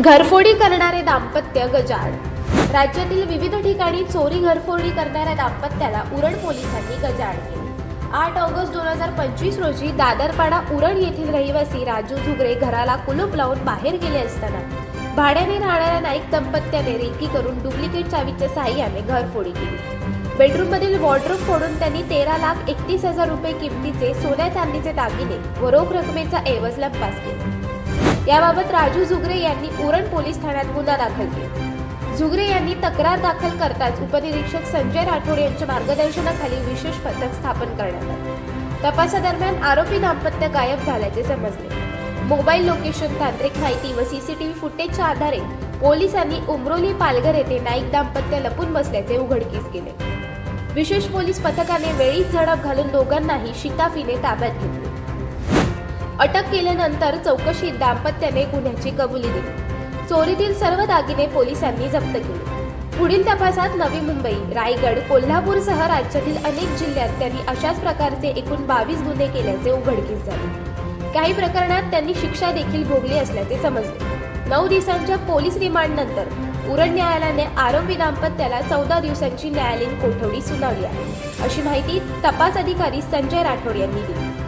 घरफोडी करणारे दाम्पत्य गजाड राज्यातील विविध ठिकाणी चोरी घरफोडी करणाऱ्या दाम्पत्याला उरण पोलिसांनी गजाड केली. आठ ऑगस्ट दोन हजार पंचवीस रोजी दादरपाडा उरण येथील रहिवासी राजू झुगरे घराला कुलूप लावून बाहेर गेले असताना भाड्याने राहणाऱ्या नाईक दाम्पत्याने रेकी करून डुप्लिकेट चावीच्या सहाय्याने घरफोडी केली. बेडरूममधील वॉर्डरोब फोडून त्यांनी तेरा लाख एकतीस हजार रुपये किमतीचे सोन्या चांदीचे दागिने व रोख रकमेचा ऐवज लंपास केला. याबाबत राजू झुगरे यांनी उरण पोलीस ठाण्यात गुन्हा दाखल केला. झुगरे यांनी तक्रार दाखल करताच उपनिरीक्षक संजय राठोड यांच्या मार्गदर्शनाखाली विशेष पथक स्थापन करण्यात आले. तपासादरम्यान आरोपी दाम्पत्य गायब झाल्याचे समजले. मोबाईल लोकेशन तांत्रिक माहिती व सीसीटीव्ही फुटेजच्या आधारे पोलिसांनी उमरोली पालघर येथे नाईक दाम्पत्य लपून बसल्याचे उघडकीस केले विशेष पोलीस पथकाने वेळीच झडप घालून दोघांनाही शिताफीने ताब्यात घेतले. अटक केल्यानंतर चौकशीत दाम्पत्याने गुन्ह्याची कबुली दिली. चोरीतील सर्व दागिने पोलिसांनी जप्त केले. पुढील तपासात नवी मुंबई रायगड कोल्हापूरसह राज्यातील अनेक जिल्ह्यात त्यांनी अशाच प्रकारचे एकूण बावीस गुन्हे केल्याचे उघडकीस झाले. काही प्रकरणात त्यांनी शिक्षा देखील भोगली असल्याचे समजले. नऊ दिवसांच्या पोलीस रिमांडनंतर उरण न्यायालयाने आरोपी दाम्पत्याला चौदा दिवसांची न्यायालयीन कोठडी सुनावली आहे. अशी माहिती तपास अधिकारी संजय राठोड यांनी दिली.